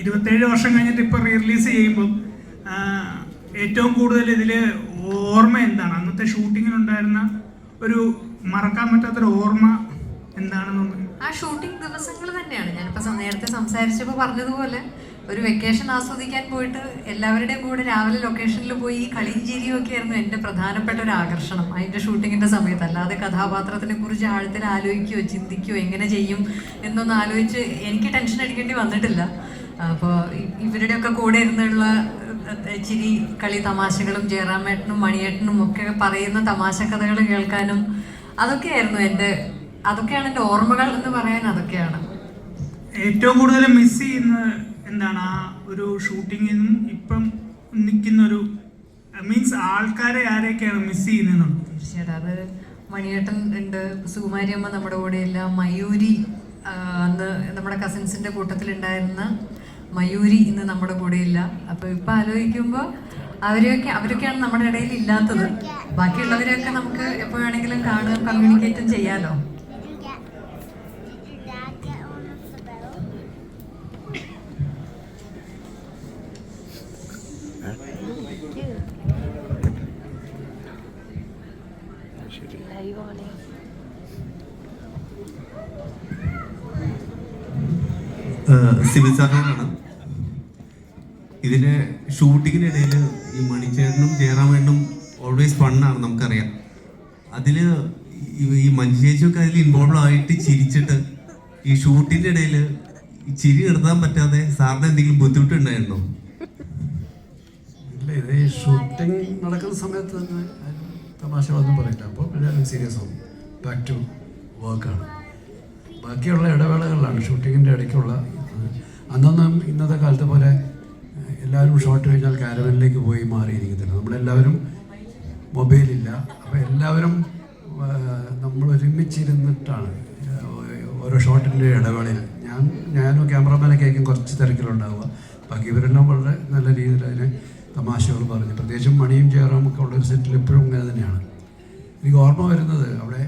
ഇരുപത്തേഴ് വർഷം കഴിഞ്ഞിട്ട് ഇപ്പൊ റീ റിലീസ് ചെയ്യുമ്പോൾ ഏറ്റവും കൂടുതൽ ഇതിൽ ഓർമ്മ എന്താണ്? അന്നത്തെ ഷൂട്ടിങ്ങിനുണ്ടായിരുന്ന ഒരു മറക്കാൻ പറ്റാത്തൊരു ഓർമ്മ എന്താണെന്ന് ആ ഷൂട്ടിംഗ് ദിവസങ്ങൾ തന്നെയാണ്. ഞാനിപ്പോൾ നേരത്തെ സംസാരിച്ചപ്പോൾ പറഞ്ഞതുപോലെ ഒരു വെക്കേഷൻ ആസ്വദിക്കാൻ പോയിട്ട് എല്ലാവരുടെയും കൂടെ രാവിലെ ലൊക്കേഷനിൽ പോയി കളിയും ഒക്കെ ആയിരുന്നു എന്റെ പ്രധാനപ്പെട്ട ഒരു ആകർഷണം. അതിന്റെ ഷൂട്ടിങ്ങിന്റെ സമയത്ത്. അല്ലാതെ കഥാപാത്രത്തിനെ കുറിച്ച് ആഴത്തിൽ ആലോചിക്കുകയോ ചിന്തിക്കുകയോ എങ്ങനെ ചെയ്യും എന്നൊന്നും ആലോചിച്ച് എനിക്ക് ടെൻഷൻ അടിക്കേണ്ടി വന്നിട്ടില്ല. അപ്പോൾ ഇവരുടെയൊക്കെ കൂടെ ഇരുന്നുള്ള ചിരി കളി തമാശകളും ജയറാമേട്ടനും മണിയേട്ടനും ഒക്കെ പറയുന്ന തമാശ കഥകൾ കേൾക്കാനും അതൊക്കെയായിരുന്നു എന്റെ അതൊക്കെയാണ് എന്റെ ഓർമ്മകൾ എന്ന് പറയാൻ അതൊക്കെയാണ്. ഏറ്റവും കൂടുതൽ മിസ് ചെയ്യുന്ന എന്താണ് ആ ഒരു ഷൂട്ടിങ്ങിൽ നിന്നും ഇപ്പം നിൽക്കുന്നൊരു മീൻസ് ആൾക്കാരെ ആരെയൊക്കെയാണ് മിസ് ചെയ്യുന്നതെന്നുണ്ട് തീർച്ചയായിട്ടും. അത് മണിയേട്ടൻ ഉണ്ട് സുകുമാരി അമ്മ നമ്മുടെ കൂടെ ഇല്ല മയൂരി അന്ന് നമ്മുടെ കസിൻസിന്റെ കൂട്ടത്തിലുണ്ടായിരുന്ന മയൂരി ഇന്ന് നമ്മുടെ കൂടെയില്ല. അപ്പോൾ ഇപ്പം ആലോചിക്കുമ്പോൾ അവരെയൊക്കെ അവരൊക്കെയാണ് നമ്മുടെ ഇടയിൽ ഇല്ലാത്തത്. ബാക്കിയുള്ളവരെയൊക്കെ നമുക്ക് എപ്പോഴാണെങ്കിലും കാണുകയും കമ്മ്യൂണിക്കേറ്റും ചെയ്യാലോ. സിവിൽ സർവീസാണ് ഇതിന്റെ ഷൂട്ടിങ്ങിനിടയിൽ ഈ മണിച്ചേട്ടനും ജയറാമേട്ടനും ഓൾവേസ് ഫണ്ണാണ് നമുക്കറിയാം. അതിൽ ഈ- മഞ്ജുചേച്ചിയൊക്കെ അതിൽ ഇൻവോൾവ് ആയിട്ട് ചിരിച്ചിട്ട് ഈ ഷൂട്ടിന്റെ ഇടയിൽ ചിരി നിർത്താൻ പറ്റാതെ സാറിന് എന്തെങ്കിലും ബുദ്ധിമുട്ടുണ്ടായിരുന്നോ? ഇല്ല ഇത് ഷൂട്ടിംഗ് നടക്കുന്ന സമയത്ത് തന്നെ തമാശകളൊന്നും പറയില്ല. അപ്പോൾ എല്ലാവരും സീരിയസ് ആവും. ബാക്ക് ടു വർക്കാണ് ബാക്കിയുള്ള ഇടവേളകളിലാണ്. ഷൂട്ടിങ്ങിന്റെ ഇടയ്ക്കുള്ള. അന്നൊന്നും ഇന്നത്തെ കാലത്തെ പോലെ എല്ലാവരും ഷോട്ട് കഴിഞ്ഞാൽ കാരവനിലേക്ക് പോയി മാറിയിരിക്കത്തില്ല. നമ്മളെല്ലാവരും മൊബൈലില്ല. അപ്പോൾ എല്ലാവരും നമ്മൾ ഒരുമിച്ചിരുന്നിട്ടാണ് ഓരോ ഷോട്ടിന്റെ ഇടവേളയിൽ. ഞാൻ ഞാനും ക്യാമറമാനൊക്കെ ആയിരിക്കും കുറച്ച് തിരക്കിലുണ്ടാവുക. ബാക്കി ഇവരെല്ലാം വളരെ നല്ല രീതിയിൽ അതിനെ തമാശകൾ പറഞ്ഞു. പ്രത്യേകിച്ചും മണിയും ചേറും ഒക്കെ ഉള്ള ഒരു സെറ്റിൽ എപ്പോഴും ഇങ്ങനെ തന്നെയാണ്. എനിക്ക് ഓർമ്മ വരുന്നത് അവിടെ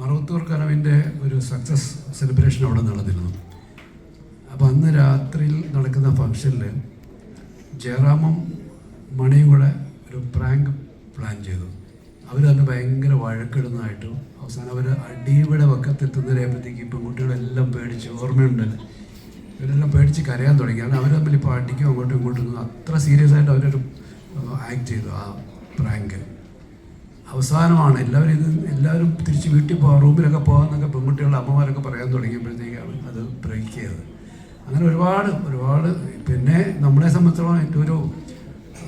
മറവത്തൂർ കനവിന്റെ ഒരു സക്സസ് സെലിബ്രേഷൻ അവിടെ നടന്നിരുന്നു. അപ്പോൾ അന്ന് രാത്രിയിൽ നടക്കുന്ന ഫംഗ്ഷനിൽ ജയറാമും മണിയും കൂടെ ഒരു പ്രാങ്ക് പ്ലാൻ ചെയ്തു. അവർ തന്നെ ഭയങ്കര വഴക്കിടുന്നതായിട്ടും അവസാനം അവർ അടിയുടെ വക്കത്തെത്തുന്നതിനായപ്പോഴത്തേക്ക് ഇപ്പം പെൺകുട്ടികളെല്ലാം പേടിച്ച് ഓർമ്മയുണ്ടല്ലോ ഇവരെല്ലാം പേടിച്ച് കരയാൻ തുടങ്ങി. കാരണം അവർ തമ്മിൽ ഇപ്പോൾ അടിക്കും അങ്ങോട്ടും ഇങ്ങോട്ടും അത്ര സീരിയസ് ആയിട്ട് അവരൊരു ആക്ട് ചെയ്തു ആ പ്രാങ്ക് അവസാനമാണ് എല്ലാവരും ഇത് എല്ലാവരും തിരിച്ച് വീട്ടിൽ പോകാം റൂമിലൊക്കെ പോകാമെന്നൊക്കെ പെൺകുട്ടികളുടെ അമ്മമാരൊക്കെ പറയാൻ തുടങ്ങിയപ്പോഴത്തേക്കാണ് അത് ബ്രേക്ക് ചെയ്തത്. അങ്ങനെ ഒരുപാട് ഒരുപാട്. പിന്നെ നമ്മളെ സംബന്ധിച്ചിടത്തോളം ഏറ്റവും ഒരു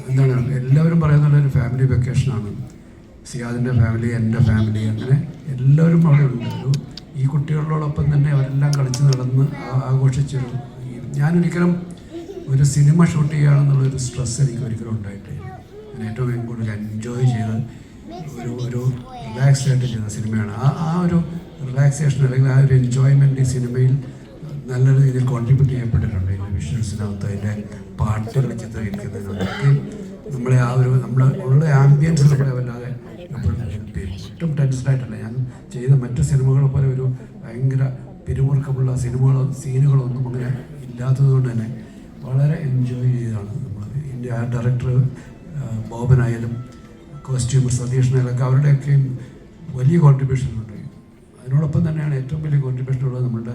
എന്താണ് എല്ലാവരും പറയുന്ന ഒരു ഫാമിലി വെക്കേഷനാണ് സിയാദിന്റെ ഫാമിലി എന്റെ ഫാമിലി അങ്ങനെ എല്ലാവരും അവിടെ ഉണ്ട്. ഒരു ഈ കുട്ടികളോടൊപ്പം തന്നെ അവരെല്ലാം കളിച്ച് നടന്ന് ആഘോഷിച്ചൊരു ഞാനൊരിക്കലും ഒരു സിനിമ ഷൂട്ട് ചെയ്യുകയാണെന്നുള്ളൊരു സ്ട്രെസ് എനിക്ക് ഒരിക്കലും ഉണ്ടായിട്ടില്ല. ഞാൻ ഏറ്റവും കൂടുതൽ എൻജോയ് ചെയ്ത് ഒരു ഒരു റിലാക്സ് ആയിട്ട് ചെയ്ത സിനിമയാണ് ആ ആ ഒരു റിലാക്സേഷൻ അല്ലെങ്കിൽ ആ ഒരു എൻജോയ്മെന്റ് ഈ സിനിമയിൽ നല്ല രീതിയിൽ കോൺട്രിബ്യൂട്ട് ചെയ്യപ്പെട്ടിട്ടുണ്ട്. ഇതിന്റെ വിഷ്വൽസിനകത്ത് അതിന്റെ പാട്ടുകൾ ചിത്രീകരിക്കുന്നതിനൊക്കെ നമ്മളെ ആ ഒരു നമ്മുടെ ഉള്ള ആംബിയൻസ് നമ്മളെ വല്ലാതെ നമ്മൾ ഒട്ടും ടെൻഷനായിട്ടല്ല ഞാൻ ചെയ്ത മറ്റു സിനിമകളെ പോലെ ഒരു ഭയങ്കര പിരിമുറുക്കമുള്ള സിനിമകളോ സീനുകളോ ഒന്നും അങ്ങനെ ഇല്ലാത്തത് കൊണ്ട് തന്നെ വളരെ എൻജോയ് ചെയ്താണ് നമ്മൾ ആ ഡയറക്ടർ ബോബനായാലും കോസ്റ്റ്യൂമർ സതീഷനായാലൊക്കെ അവരുടെയൊക്കെയും വലിയ കോൺട്രിബ്യൂഷൻ ഉണ്ട്. അതിനോടൊപ്പം തന്നെയാണ് ഏറ്റവും വലിയ കോൺട്രിബ്യൂഷൻ ഉള്ളത് നമ്മളുടെ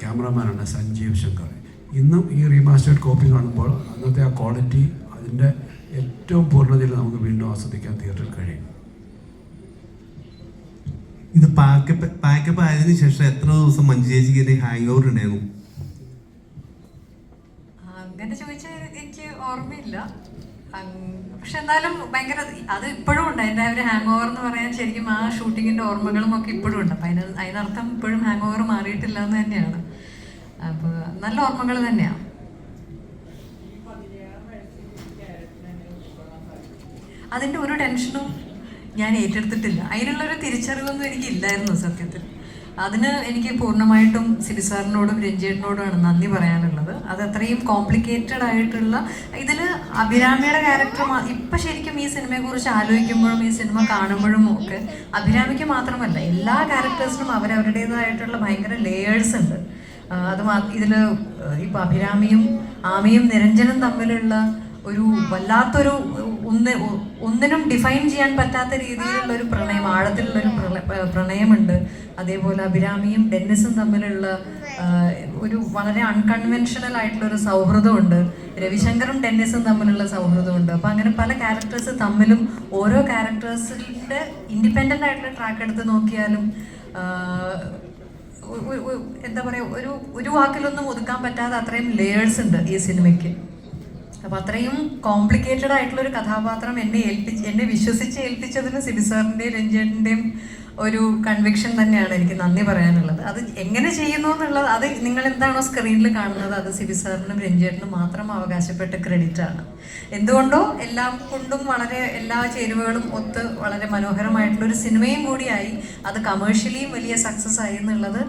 ക്യാമറമാനാണ് സഞ്ജീവ് ശങ്കർ. ഇന്നും ഈ റീമാസ്റ്റേഡ് കോപ്പി കാണുമ്പോൾ അന്നത്തെ ആ ക്വാളിറ്റി അതിന്റെ ഏറ്റവും പൂർണതയിൽ നമുക്ക് വീണ്ടും ആസ്വദിക്കാൻ തിയേറ്ററിൽ കഴിയും. ഇത് പാക്കപ്പ് പാക്കപ്പ് ആയതിനു ശേഷം എത്ര ദിവസം മഞ്ജു ചേച്ചിക്ക് ഹാങ് ഓവർ ഉണ്ടായിരുന്നു? അങ്ങനെ ചോദിച്ചാൽ എനിക്ക് ഓർമ്മയില്ല. പക്ഷെ എന്നാലും ഭയങ്കര അത് ഇപ്പോഴും ഉണ്ട്. അതിന്റെ ഒരു ഹാങ് ഓവർ എന്ന് പറയാൻ ശരിക്കും ആ ഷൂട്ടിങ്ങിന്റെ ഓർമ്മകളും ഒക്കെ ഇപ്പോഴും ഉണ്ട്. അപ്പൊ അതിന് അതിനർത്ഥം ഇപ്പോഴും ഹാങ് ഓവർ മാറിയിട്ടില്ല എന്ന് തന്നെയാണ്. അപ്പൊ നല്ല ഓർമ്മകൾ തന്നെയാണ് അതിന്റെ ഒരു ടെൻഷനും ഞാൻ ഏറ്റെടുത്തിട്ടില്ല. അതിനുള്ളൊരു തിരിച്ചറിവൊന്നും എനിക്കില്ലായിരുന്നു സത്യത്തിൽ. അതിന് എനിക്ക് പൂർണമായിട്ടും സിരിസാറിനോടും സാറിനോടും നന്ദി പറയാനുള്ളത്. അത് അത്രയും കോംപ്ലിക്കേറ്റഡ് ആയിട്ടുള്ള ഇതിൽ അഭിരാമിയുടെ ക്യാരക്ടർ ഇപ്പം ശരിക്കും ഈ സിനിമയെക്കുറിച്ച് ആലോചിക്കുമ്പോഴും ഈ സിനിമ കാണുമ്പോഴും ഒക്കെ അഭിരാമിക്ക് മാത്രമല്ല എല്ലാ ക്യാരക്ടേഴ്സിനും അവരവരുടേതായിട്ടുള്ള ഭയങ്കര ലേയേഴ്സ് ഉണ്ട്. അത് ഇതിൽ ഇപ്പം അഭിരാമിയും ആമയും നിരഞ്ജനും തമ്മിലുള്ള ഒരു വല്ലാത്തൊരു ഒന്ന് ഒന്നിനും ഡിഫൈൻ ചെയ്യാൻ പറ്റാത്ത രീതിയിലുള്ള ഒരു പ്രണയം ആഴത്തിലുള്ള ഒരു പ്രണയമുണ്ട്. അതേപോലെ അഭിരാമിയും ഡെന്നിസും തമ്മിലുള്ള ഒരു വളരെ അൺകൺവെൻഷണൽ ആയിട്ടുള്ള ഒരു സൗഹൃദമുണ്ട്. രവിശങ്കറും ഡെന്നിസും തമ്മിലുള്ള സൗഹൃദമുണ്ട്. അപ്പോൾ അങ്ങനെ പല ക്യാരക്ടേഴ്സ് തമ്മിലും ഓരോ ക്യാരക്ടേഴ്സിന്റെ ഇൻഡിപെൻഡന്റ് ആയിട്ടുള്ള ട്രാക്ക് എടുത്ത് നോക്കിയാലും എന്താ പറയുക ഒരു ഒരു വാക്കിലൊന്നും ഒതുക്കാൻ പറ്റാതെ അത്രയും ലേയേഴ്സ് ഉണ്ട് ഈ സിനിമയ്ക്ക്. അപ്പം അത്രയും കോംപ്ലിക്കേറ്റഡ് ആയിട്ടുള്ള ഒരു കഥാപാത്രം എന്നെ ഏൽപ്പിച്ച് എന്നെ വിശ്വസിച്ച് ഏൽപ്പിച്ചതിന് സിബി സാറിന്റെയും ഒരു കൺവിക്ഷൻ തന്നെയാണ് എനിക്ക് നന്ദി പറയാനുള്ളത്. അത് എങ്ങനെ ചെയ്യുന്നു എന്നുള്ളത് അത് നിങ്ങൾ എന്താണോ സ്ക്രീനിൽ കാണുന്നത് അത് സിബി സാറിനും രഞ്ജേട്ടനും മാത്രം അവകാശപ്പെട്ട ക്രെഡിറ്റ് ആണ്. എന്തുകൊണ്ടോ എല്ലാം കൊണ്ടും വളരെ എല്ലാ ചേരുവകളും ഒത്ത് വളരെ മനോഹരമായിട്ടുള്ള ഒരു സിനിമയും കൂടിയായി അത് കമേഴ്ഷ്യലിയും വലിയ സക്സസ് ആയി എന്നുള്ളത്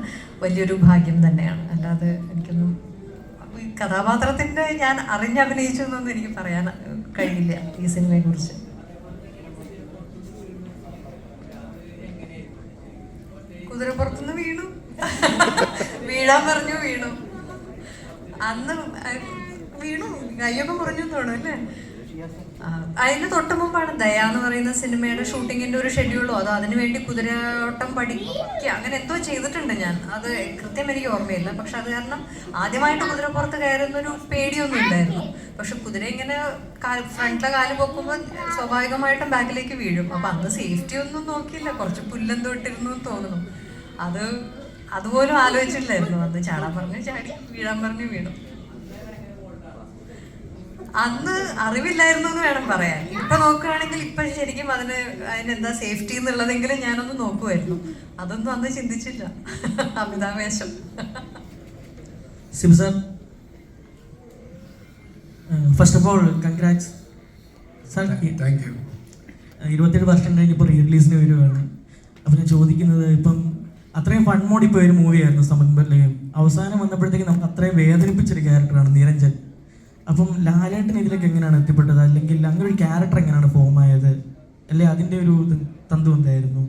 വലിയൊരു ഭാഗ്യം തന്നെയാണ്. അല്ലാതെ എനിക്കൊന്നും കഥാപാത്രത്തിന്റെ ഞാൻ അറിഞ്ഞഭിനയിച്ചു എന്നൊന്നും എനിക്ക് പറയാൻ കഴിയില്ല ഈ സിനിമയെ കുതിരപ്പുറത്തുനിന്ന് വീണു. വീഴാൻ പറഞ്ഞു വീണു. അന്ന് വീണു. കയ്യൊക്കെ കുറഞ്ഞു തോന്നും അല്ലേ? അതിന് തൊട്ട് മുമ്പാണ് ദയ എന്ന് പറയുന്ന സിനിമയുടെ ഷൂട്ടിങ്ങിന്റെ ഒരു ഷെഡ്യൂളോ അതോ അതിന് വേണ്ടി കുതിരയോട്ടം പഠിക്കുക അങ്ങനെ എന്തോ ചെയ്തിട്ടുണ്ട് ഞാൻ. അത് കൃത്യം എനിക്ക് ഓർമ്മയില്ല. പക്ഷെ അത് കാരണം ആദ്യമായിട്ട് കുതിരപ്പുറത്ത് കയറുന്നൊരു പേടിയൊന്നും ഇല്ലായിരുന്നു. പക്ഷെ കുതിര ഇങ്ങനെ ഫ്രണ്ടിലെ കാൽ പൊക്കുമ്പോൾ സ്വാഭാവികമായിട്ടും ബാക്കിലേക്ക് വീഴും. അപ്പൊ അന്ന് സേഫ്റ്റി ഒന്നും നോക്കിയില്ല. കുറച്ച് പുല്ലെന്തോട്ടിരുന്നു തോന്നുന്നു. അത് അതുപോലും ആലോചിച്ചിട്ടില്ലായിരുന്നു. അന്ന് ചാടാൻ പറഞ്ഞു ചാടി വീഴാൻ പറഞ്ഞു വീണു. അന്ന് അറിവില്ലായിരുന്നു എന്ന് വേണം പറയാൻ. ഇപ്പൊ നോക്കുകയാണെങ്കിൽ ഇപ്പൊ ശരിക്കും അതിന് അതിനെന്താ സേഫ്റ്റി എന്നുള്ളതെങ്കിലും ഞാനൊന്ന് നോക്കുമായിരുന്നു അതൊന്നും അന്ന് ചിന്തിച്ചില്ല. അമിതാവേശം zip sir. First of all congrats sir thank you ഇരുപത്തേഴ് വർഷം കഴിഞ്ഞപ്പോൾ റീ റിലീസിന് വരുവാണ്. അപ്പം ഞാൻ ചോദിക്കുന്നത് ഇപ്പം അത്രയും ഫൺ മോഡിൽ പോയൊരു മൂവിയായിരുന്നു സമൻബർലയും അവസാനം വന്നപ്പോഴത്തേക്ക് നമുക്ക് അത്രയും വേദനിപ്പിച്ചൊരു ക്യാരക്ടറാണ് നിരഞ്ജൻ. അപ്പം ലാലേട്ടൻ ഇതിലേക്ക് എങ്ങനെയാണ് എത്തിപ്പെട്ടത്? അല്ലെങ്കിൽ അങ്ങനെ ഒരു ക്യാരക്ടർ എങ്ങനെയാണ് ഫോം ആയത്? അല്ലെ അതിന്റെ ഒരു തന്തു എന്തായിരുന്നു?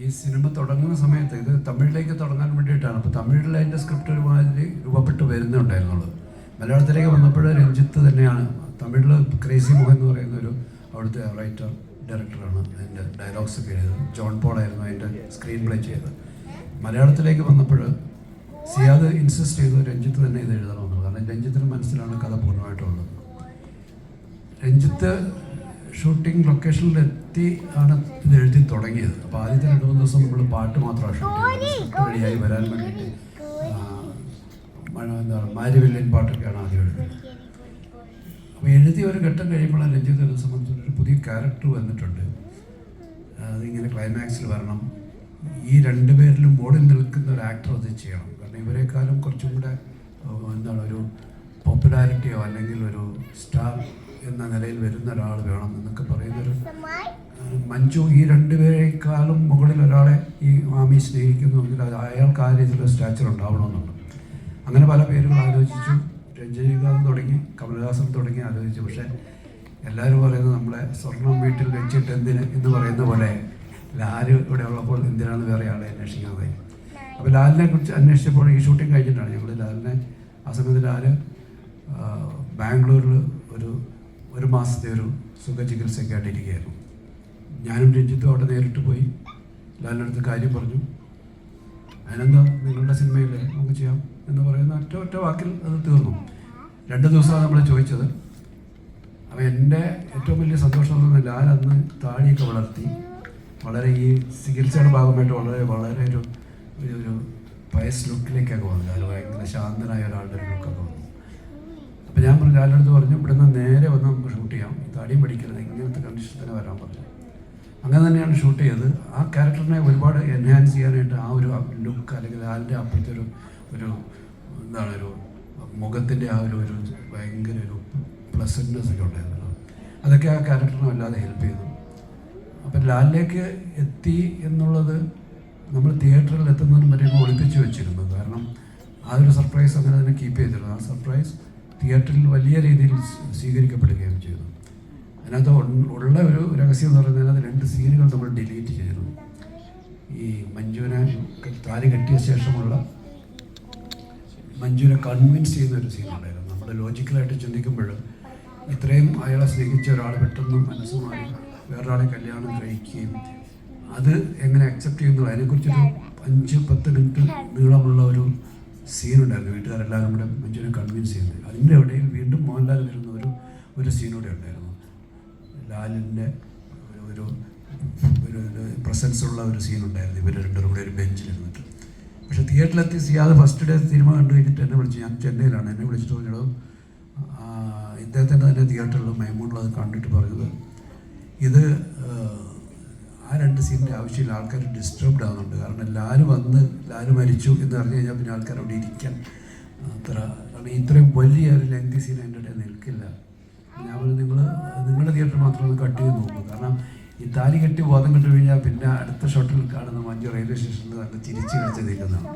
ഈ സിനിമ തുടങ്ങുന്ന സമയത്ത് ഇത് തമിഴിലേക്ക് തുടങ്ങാൻ വേണ്ടിയിട്ടാണ്. അപ്പോൾ തമിഴിൽ അതിന്റെ സ്ക്രിപ്റ്റ് ഒരുമാതിരി രൂപപ്പെട്ട് വരുന്നുണ്ടായിരുന്നുള്ളൂ. മലയാളത്തിലേക്ക് വന്നപ്പോൾ രഞ്ജിത്ത് തന്നെയാണ് തമിഴിൽ ക്രേസി മോഹൻ എന്ന് പറയുന്ന ഒരു അവിടുത്തെ റൈറ്റർ ഡയറക്ടറാണ് അതിന്റെ ഡയലോഗ്സ് ഒക്കെ എഴുതുന്നത് ജോൺ പോളായിരുന്നു അതിന്റെ സ്ക്രീൻ പ്ലേ ചെയ്തത്. മലയാളത്തിലേക്ക് വന്നപ്പോൾ സിയാദ് ഇൻസിസ്റ്റ് ചെയ്തു രഞ്ജിത്ത് തന്നെ ഇത് എഴുതണമെന്നുള്ളത് കാരണം രഞ്ജിത്തിന്റെ മനസ്സിലാണ് കഥ പൂർണമായിട്ടുള്ളത്. രഞ്ജിത്ത് ഷൂട്ടിംഗ് ലൊക്കേഷനിലെത്തി ആണ് ഇത് എഴുതി തുടങ്ങിയത്. അപ്പോൾ ആദ്യത്തെ രണ്ട് മൂന്ന് ദിവസം നമ്മൾ പാട്ട് മാത്രമാണ് ഷൂട്ട് ചെയ്തത് വഴിയായി വരാൻ വേണ്ടിയിട്ട് മാരി മാരിവില്ലൻ പാട്ടൊക്കെയാണ് ആദ്യം എഴുതിയത്. അപ്പോൾ എഴുതി ഒരു ഘട്ടം കഴിയുമ്പോഴാണ് രഞ്ജിത്തിനെ സംബന്ധിച്ചൊരു പുതിയ ക്യാരക്ടർ വന്നിട്ടുണ്ട്. അതിങ്ങനെ ക്ലൈമാക്സിൽ വരണം. ഈ രണ്ടുപേരിലും മുകളിൽ നിൽക്കുന്ന ഒരു ആക്ടർ അത് ചെയ്യണം. കാരണം ഇവരെക്കാളും കുറച്ചും കൂടെ എന്താണ് ഒരു പോപ്പുലാരിറ്റിയോ അല്ലെങ്കിൽ ഒരു സ്റ്റാർ എന്ന നിലയിൽ വരുന്ന ഒരാൾ വേണം എന്നൊക്കെ പറയുന്നൊരു മഞ്ജു ഈ രണ്ടുപേരെക്കാളും മുകളിൽ ഒരാളെ ഈ മാമി സ്നേഹിക്കുന്നുവെങ്കിൽ അത് അയാൾക്ക് ആ രീതിയിലുള്ള സ്റ്റാച്ചർ ഉണ്ടാവണമെന്നുണ്ട്. അങ്ങനെ പല പേരുകൾ ആലോചിച്ചു. രഞ്ജനികാന്ത് തുടങ്ങി കമലഹാസൻ തുടങ്ങി ആലോചിച്ചു. പക്ഷേ എല്ലാവരും പറയുന്നത് നമ്മളെ സ്വർണം വീട്ടിൽ വെച്ചിട്ട് എന്തിന് എന്ന് പറയുന്ന പോലെ ലാൽ ഇവിടെ ഉള്ളപ്പോൾ എന്തിനാണ് വേറെ ആളെ അന്വേഷിക്കാതെ. അപ്പോൾ ലാലിനെ കുറിച്ച് അന്വേഷിച്ചപ്പോൾ ഈ ഷൂട്ടിംഗ് കഴിഞ്ഞിട്ടാണ് ഞങ്ങൾ ലാലിനെ ആ സമയത്ത് ലാൽ ബാംഗ്ലൂരിൽ ഒരു ഒരു മാസത്തെ ഒരു സുഖചികിത്സയൊക്കെ ആയിട്ടിരിക്കുകയായിരുന്നു. ഞാനും രഞ്ജിത്തും അവിടെ നേരിട്ട് പോയി ലാലിനടുത്ത് കാര്യം പറഞ്ഞു. അതിനെന്താ നിങ്ങളുടെ സിനിമയില്ലേ നമുക്ക് ചെയ്യാം? എന്ന് പറയുന്ന ഒറ്റ ഒറ്റ വാക്കിൽ അത് തീർന്നു. രണ്ട് ദിവസമാണ് നമ്മൾ ചോദിച്ചത്. അപ്പോൾ എന്റെ ഏറ്റവും വലിയ സന്തോഷം എന്ന് പറഞ്ഞാൽ ലാൽ അന്ന് താടിയൊക്കെ വളർത്തി വളരെ ഈ ചികിത്സയുടെ ഭാഗമായിട്ട് വളരെ വളരെ ഒരു ഒരു പയസ് ലുക്കിലേക്കൊക്കെ വന്നു. ലാൽ ഭയങ്കര ശാന്തനായ ഒരാളുടെ ഒരു ലുക്കൊക്കെ വന്നു. അപ്പോൾ ഞാൻ പറഞ്ഞു ലാലടുത്ത് പറഞ്ഞു ഇവിടുന്ന് നേരെ വന്ന് നമുക്ക് ഷൂട്ട് ചെയ്യാം. താടിയും പഠിക്കരുത് ഇങ്ങനത്തെ കണ്ടീഷൻ തന്നെ വരാൻ പറഞ്ഞു. അങ്ങനെ തന്നെയാണ് ഷൂട്ട് ചെയ്തത്. ആ ക്യാരക്ടറിനെ ഒരുപാട് എൻഹാൻസ് ചെയ്യാനായിട്ട് ആ ഒരു ലുക്ക് അല്ലെങ്കിൽ ലാലിന്റെ അപ്പോഴത്തെ ഒരു ഒരു എന്താണ് ഒരു മുഖത്തിന്റെ ആ ഒരു ഒരു ഭയങ്കര ഒരു പ്ലസന്റ്നെസ് ഒക്കെ ഉണ്ടായിരുന്നു അതൊക്കെ ആ ക്യാരക്ടറിനെ വല്ലാതെ ഹെൽപ്പ് ചെയ്തു. അപ്പം ലാലിലേക്ക് എത്തി എന്നുള്ളത് നമ്മൾ തിയേറ്ററിൽ എത്തുന്നതിന് വരെ ഒളിപ്പിച്ച് വെച്ചിരുന്നു കാരണം ആ ഒരു സർപ്രൈസ് അങ്ങനെ തന്നെ കീപ്പ് ചെയ്തിരുന്നു. ആ സർപ്രൈസ് തിയേറ്ററിൽ വലിയ രീതിയിൽ സ്വീ- സ്വീകരിക്കപ്പെടുകയും ചെയ്തു. അതിനകത്ത് ഉള്ള ഒരു രഹസ്യം എന്ന് പറഞ്ഞാൽ അത് രണ്ട് സീനുകൾ നമ്മൾ ഡിലീറ്റ് ചെയ്തിരുന്നു. ഈ മഞ്ജുവിനെ താലി കെട്ടിയ ശേഷമുള്ള മഞ്ജുവിനെ കൺവിൻസ് ചെയ്യുന്ന ഒരു സീനുണ്ടായിരുന്നു നമ്മൾ ലോജിക്കലായിട്ട് ചിന്തിക്കുമ്പോൾ ഇത്രയും അയാളെ സ്നേഹിച്ച ഒരാൾ പെട്ടെന്ന് മനസ്സ് മാറി. വേറൊരാളെ കല്യാണം കഴിക്കുകയും അത് എങ്ങനെ അക്സെപ്റ്റ് ചെയ്യുന്നു അതിനെക്കുറിച്ചൊരു അഞ്ച് പത്ത് മിനിറ്റ് നീളമുള്ള ഒരു സീനുണ്ടായിരുന്നു വീട്ടുകാരെല്ലാവരും കൂടെ മഞ്ജുവിനെ കൺവിൻസ് ചെയ്യുന്നത്. അതിന്റെ ഇടയിൽ വീണ്ടും മോഹൻലാൽ വരുന്ന ഒരു ഒരു സീനൂടെ ഉണ്ടായിരുന്നു. ലാലിന്റെ ഒരു ഒരു ഒരു പ്രസൻസ് ഉള്ള ഒരു സീനുണ്ടായിരുന്നു ഇവർ രണ്ടുപേരും കൂടെ ഒരു ബെഞ്ചിലിരുന്നിട്ട് പക്ഷെ തിയേറ്ററിലെത്തി സിയാദ് ഫസ്റ്റ് ഡേ സിനിമ കണ്ടു കഴിഞ്ഞിട്ട് എന്നെ വിളിച്ചു. ഞാൻ ചെന്നൈയിലാണ്. എന്നെ വിളിച്ചിട്ട് പറഞ്ഞു ഇദ്ദേഹത്തിന്റെ തന്നെ തിയേറ്ററിൽ മൈമൂണിൽ അത് കണ്ടിട്ട് പറഞ്ഞത്. ഇത് ആ, രണ്ട് സീനിന്റെ ആവശ്യമില്ല. ആൾക്കാർ ഡിസ്റ്റർബ്ഡ് ആകുന്നുണ്ട് കാരണം എല്ലാവരും വന്ന് എല്ലാവരും മരിച്ചു എന്ന് പറഞ്ഞു കഴിഞ്ഞാൽ പിന്നെ ആൾക്കാർ അവിടെ ഇരിക്കാൻ അത്ര കാരണം ഇത്രയും വലിയ ഒരു ലെങ്തി സീൻ എന്റെ നിൽക്കില്ല. ഞാൻ നിങ്ങൾ നിങ്ങളുടെ തിയേറ്റർ മാത്രം ഒന്ന് കട്ട് ചെയ്ത് നോക്കും. കാരണം ഈ താലി കെട്ടി ബോധം കിട്ടി കഴിഞ്ഞാൽ പിന്നെ അടുത്ത ഷോട്ടിൽ കാണുന്ന മഞ്ജു റെയിൽവേ സ്റ്റേഷനിൽ നല്ല ചിരിച്ച് കളിച്ച് നിൽക്കുന്നതാണ്.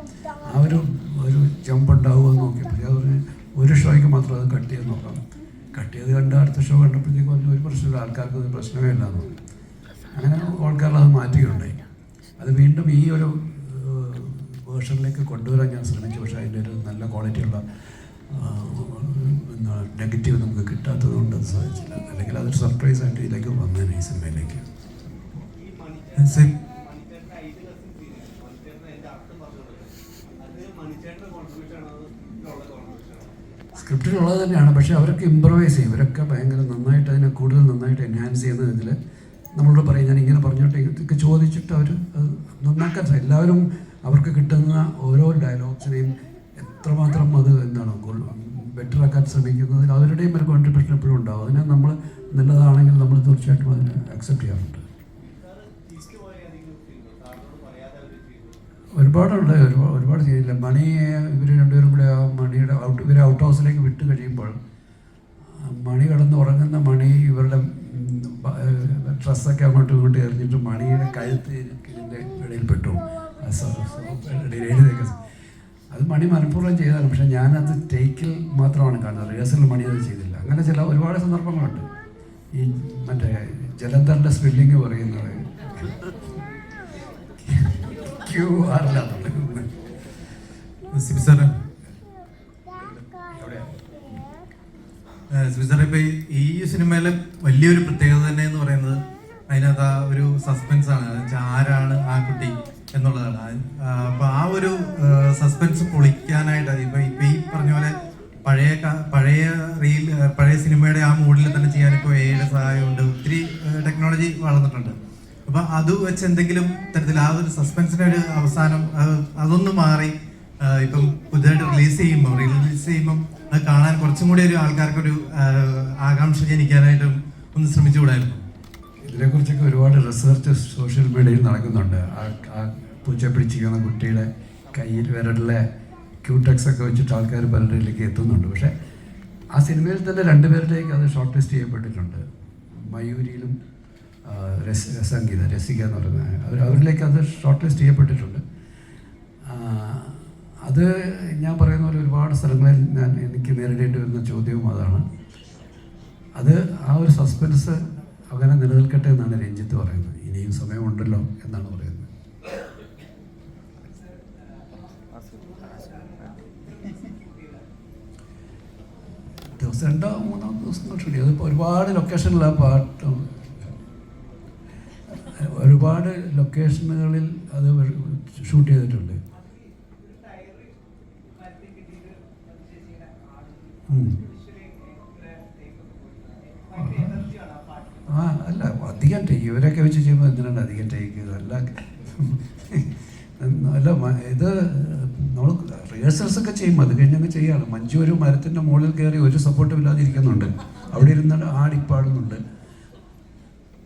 ആ ഒരു ഒരു ചെമ്പുണ്ടാവുമോ എന്ന് നോക്കിയപ്പോൾ പറഞ്ഞു ഒരു ഷോയ്ക്ക് മാത്രം അത് കട്ട് ചെയ്ത് നോക്കാം. കട്ട് ചെയ്ത് കണ്ട് അടുത്ത ഷോ കണ്ടപ്പോഴത്തേക്കും പറഞ്ഞു ഒരു പ്രശ്നമില്ല ആൾക്കാർക്ക് ഒരു പ്രശ്നമേ ഇല്ല എന്ന് അങ്ങനെ ആൾക്കാർ അത് മാറ്റുകയുണ്ടായി അത് വീണ്ടും ഈ ഒരു വേർഷനിലേക്ക് കൊണ്ടുവരാൻ ഞാൻ ശ്രമിച്ചു. പക്ഷേ അതിന്റെ ഒരു നല്ല ക്വാളിറ്റിയുള്ള നെഗറ്റീവ് നമുക്ക് കിട്ടാത്തത് കൊണ്ട് അത് സാധിച്ചില്ല. അല്ലെങ്കിൽ അതൊരു സർപ്രൈസ് ആയിട്ട് ഇതിലേക്ക് വന്നേനെ ഈ സിനിമയിലേക്ക്. സ്ക്രിപ്റ്റിലുള്ളത് തന്നെയാണ്. പക്ഷെ അവരൊക്കെ ഇമ്പ്രവൈസ് ചെയ്യും. ഇവരൊക്കെ ഭയങ്കര നന്നായിട്ട് അതിനെ കൂടുതൽ നന്നായിട്ട് എൻഹാൻസ് ചെയ്യുന്ന ഇതിൽ നമ്മളോട് പറയും. ഞാൻ ഇങ്ങനെ പറഞ്ഞോട്ടെ. ഇതൊക്കെ ചോദിച്ചിട്ട് അവർ അത് നന്നാക്കാൻ. എല്ലാവരും അവർക്ക് കിട്ടുന്ന ഓരോ ഡയലോഗ്സിനെയും എത്രമാത്രം അത് എന്താണ് ബെറ്റർ ആക്കാൻ ശ്രമിക്കുന്നതിൽ അവരുടെയും ഒരു കോൺട്രിബ്യൂഷൻ എപ്പോഴും ഉണ്ടാവും. അതിനെ നമ്മൾ നല്ലതാണെങ്കിൽ നമ്മൾ തീർച്ചയായിട്ടും അതിനെ അക്സെപ്റ്റ് ചെയ്യാറുണ്ട്. ഒരുപാടുണ്ട്. ഒരുപാട് ഒരുപാട് ചെയ്തില്ല. മണി ഇവർ രണ്ടുപേരും കൂടെ ആ മണിയുടെ ഔട്ട് ഇവരെ ഔട്ട് ഹൗസിലേക്ക് വിട്ട് കഴിയുമ്പോൾ മണി കിടന്ന് ഉറങ്ങുന്ന മണി ഇവരുടെ ഡ്രസ്സൊക്കെ അങ്ങോട്ടും ഇങ്ങോട്ടും എറിഞ്ഞിട്ട് മണിയുടെ കഴുത്ത് ഇതിന്റെ ഇടയിൽ പെട്ടു അത് മണി മനഃപൂർവം ചെയ്തതാണ്. പക്ഷെ ഞാനത് ടേക്കിൽ മാത്രമാണ് കാണുന്നത്. റിഹേഴ്സലിൽ മണി അത് ചെയ്തില്ല. അങ്ങനെ ചില ഒരുപാട് സന്ദർഭങ്ങളുണ്ട്. ഈ മറ്റേ ജലന്ധറിന്റെ സ്പെല്ലിങ് പറയുന്നത് ക്യൂ ആറിലാണ് സാറേ സാറേ ഇപ്പൊ ഈ- ഈ സിനിമയിലെ വലിയൊരു പ്രത്യേകത തന്നെ എന്ന് പറയുന്നത് അതിനകത്ത് ആ ഒരു സസ്പെൻസ് ആണ്. എന്ന് വെച്ചാൽ ആരാണ് ആ കുട്ടി എന്നുള്ളതാണ്. അപ്പൊ ആ ഒരു സസ്പെൻസ് പൊളിക്കാനായിട്ട് ഇപ്പൊ ഇപ്പൊ ഈ പറഞ്ഞ പോലെ പഴയ പഴയ റീൽ പഴയ സിനിമയുടെ ആ മൂഡിൽ തന്നെ ചെയ്യാൻ ഇപ്പോൾ എയുടെ സഹായമുണ്ട്. ഒത്തിരി ടെക്നോളജി വളർന്നിട്ടുണ്ട്. അപ്പൊ അത് വെച്ച് എന്തെങ്കിലും തരത്തിൽ ആ ഒരു സസ്പെൻസിന്റെ ഒരു അവസാനം അതൊന്ന് മാറി ഇപ്പം പുതുതായിട്ട് റിലീസ് ചെയ്യുമ്പോൾ റിലീസ് ചെയ്യുമ്പം അത് കാണാൻ കുറച്ചും കൂടി ഒരു ആൾക്കാർക്ക് ഒരു ആകാംക്ഷ ജനിക്കാനായിട്ടും ഒന്ന് ശ്രമിച്ചുകൂടായിരുന്നു. ഇതിനെക്കുറിച്ചൊക്കെ ഒരുപാട് റിസർച്ച് സോഷ്യൽ മീഡിയയിൽ നടക്കുന്നുണ്ട്. ആ ആ പൂച്ച പിടിച്ചിരിക്കുന്ന കുട്ടിയുടെ കയ്യിൽ വിരലിലെ ക്യൂടെക്സ് ഒക്കെ വെച്ചിട്ട് ആൾക്കാർ പലരിലേക്ക് എത്തുന്നുണ്ട്. പക്ഷേ ആ സിനിമയിൽ തന്നെ രണ്ടുപേരിലേക്ക് അത് ഷോർട്ട് ലിസ്റ്റ് ചെയ്യപ്പെട്ടിട്ടുണ്ട്. മയൂരിയിലും സംഗീത രസിക എന്ന് പറയുന്നത് അവർ അവരിലേക്ക് അത് ഷോർട്ട് ലിസ്റ്റ് ചെയ്യപ്പെട്ടിട്ടുണ്ട് അത് ഞാൻ പറയുന്ന പോലെ ഒരുപാട് സ്ഥലങ്ങളിൽ ഞാൻ എനിക്ക് നേരിടേണ്ടി വരുന്ന ചോദ്യവും അതാണ്. അത് ആ ഒരു സസ്പെൻസ് അങ്ങനെ നിലനിൽക്കട്ടെ എന്നാണ് രഞ്ജിത്ത് പറയുന്നത്. ഇനിയും സമയമുണ്ടല്ലോ എന്നാണ് പറയുന്നത്. ദിവസം രണ്ടോ മൂന്നോ ദിവസം ഷൂട്ട് അതിപ്പോൾ ഒരുപാട് ലൊക്കേഷനിലാണ് പാട്ട് ഒരുപാട് ലൊക്കേഷനുകളിൽ അത് ഷൂട്ട് ചെയ്തിട്ടുണ്ട്. ഉം. ടേക്ക് ഇവരൊക്കെ വെച്ച് ചെയ്യുമ്പോൾ എന്തിനാണ് അധികം ടേക്ക് അല്ല അല്ല ഇത് നമ്മൾ റിഹേഴ്സൽസ് ഒക്കെ ചെയ്യും അത് കഴിഞ്ഞങ്ങ് ചെയ്യാണ്. മഞ്ജു ഒരു മരത്തിന്റെ മുകളിൽ കയറി ഒരു സപ്പോർട്ടും ഇല്ലാതെ ഇരിക്കുന്നുണ്ട് അവിടെ ഇരുന്നാൽ ആടിപ്പാടുന്നുണ്ട്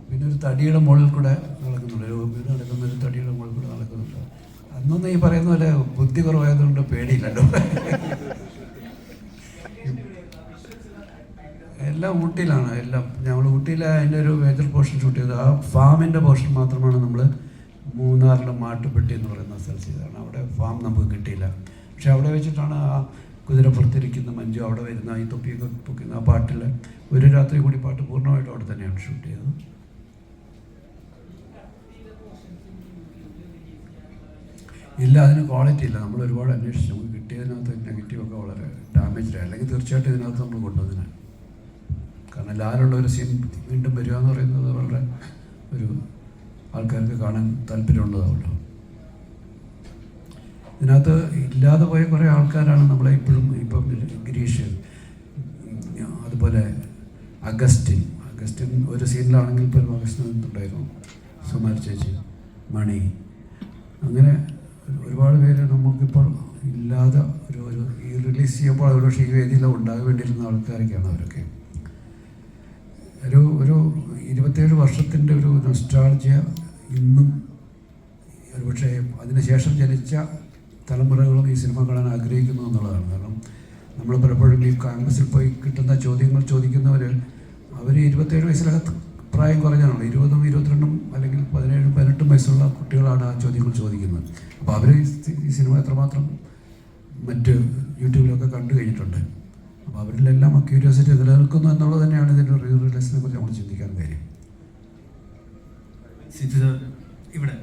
പിന്നെ ഒരു തടിയുടെ മുകളിൽ കൂടെ നടക്കുന്നുണ്ട്. ഒരു നടക്കുന്ന ഒരു തടിയുടെ മുകളിൽ കൂടെ നടക്കുന്നുണ്ട്. അന്നൊന്നും ഈ പറയുന്ന പോലെ ബുദ്ധി കുറവായതുകൊണ്ട് പേടിയില്ലല്ലോ. എല്ലാം ഊട്ടിയിലാണ് എല്ലാം. ഞങ്ങൾ ഊട്ടിയിലെ അതിന്റെ ഒരു മേജർ പോർഷൻ ഷൂട്ട് ചെയ്തത്. ആ ഫാമിന്റെ പോർഷൻ മാത്രമാണ് നമ്മൾ മൂന്നാറിലെ മാട്ടുപെട്ടി എന്ന് പറയുന്ന സ്ഥലത്ത് ചെയ്തതാണ്. അവിടെ ഫാം നമുക്ക് കിട്ടിയില്ല. പക്ഷെ അവിടെ വെച്ചിട്ടാണ് ആ കുതിരപ്പുറത്തിരിക്കുന്ന മഞ്ജു അവിടെ വരുന്ന ഈ തൊപ്പിയൊക്കെ പൊക്കുന്ന ആ പാട്ടിൽ ഒരു രാത്രി കൂടി പാട്ട് പൂർണമായിട്ടും അവിടെ തന്നെയാണ് ഷൂട്ട് ചെയ്തത്. ഇല്ല അതിന് ക്വാളിറ്റി ഇല്ല. നമ്മൾ ഒരുപാട് അന്വേഷിച്ചു നമുക്ക് കിട്ടിയതിനകത്ത് നെഗറ്റീവൊക്കെ വളരെ ഡാമേജ്ഡ് അല്ലെങ്കിൽ തീർച്ചയായിട്ടും ഇതിനകത്ത് നമ്മൾ കൊണ്ടുവന്നതിന് കാരണം ലാലുള്ള ഒരു സീൻ വീണ്ടും വരിക എന്ന് പറയുന്നത് വളരെ ഒരു ആൾക്കാർക്ക് കാണാൻ താല്പര്യമുള്ളതാവുമല്ലോ ഇതിനകത്ത് ഇല്ലാതെ പോയ കുറേ ആൾക്കാരാണ് നമ്മളെ ഇപ്പോഴും ഇപ്പം ഗിരീഷ് അതുപോലെ അഗസ്റ്റിൻ. അഗസ്റ്റിൻ ഒരു സീനിലാണെങ്കിൽ പോലും അഗസ്റ്റിൻ ഉണ്ടായിരുന്നു. സുമാർ ചേച്ചി മണി. അങ്ങനെ ഒരുപാട് പേര് നമുക്കിപ്പോൾ ഇല്ലാതെ ഒരു ഒരു ഈ റിലീസ് ചെയ്യുമ്പോൾ ഒരുപക്ഷെ ഈ വേദിയിൽ ഉണ്ടാകേണ്ടിയിരുന്ന ആൾക്കാരൊക്കെയാണ് അവരൊക്കെ. ഒരു ഒരു ഇരുപത്തേഴ് വർഷത്തിന്റെ ഒരു നൊസ്റ്റാൾജിയ ഇന്നും ഒരുപക്ഷെ അതിനുശേഷം ജനിച്ച തലമുറകളും ഈ സിനിമ കാണാൻ ആഗ്രഹിക്കുന്നു എന്നുള്ളതാണ്. കാരണം നമ്മൾ പലപ്പോഴും ഈ ക്യാമ്പസിൽ പോയി കിട്ടുന്ന ചോദ്യങ്ങൾ ചോദിക്കുന്നവർ അവർ ഇരുപത്തേഴ് വയസ്സിലകത്ത് പ്രായം കുറഞ്ഞാണല്ലോ ഇരുപതും ഇരുപത്തിരണ്ടും അല്ലെങ്കിൽ പതിനേഴും പതിനെട്ടും വയസ്സുള്ള കുട്ടികളാണ് ആ ചോദ്യങ്ങൾ ചോദിക്കുന്നത്. അപ്പോൾ അവർ ഈ സിനിമ എത്രമാത്രം മറ്റ് യൂട്യൂബിലൊക്കെ കണ്ടു കഴിഞ്ഞിട്ടുണ്ട്. അപ്പോൾ അവരിലെല്ലാം അക്യൂരിയോസിറ്റി ക്യൂരിയോസിറ്റി നിലനിൽക്കുന്നു എന്നുള്ളത് തന്നെയാണ് ഇതിന്റെ റീ റിലീസിനെ കുറിച്ച് നമ്മൾ ചിന്തിക്കാൻ കാര്യം. ഇവിടെ.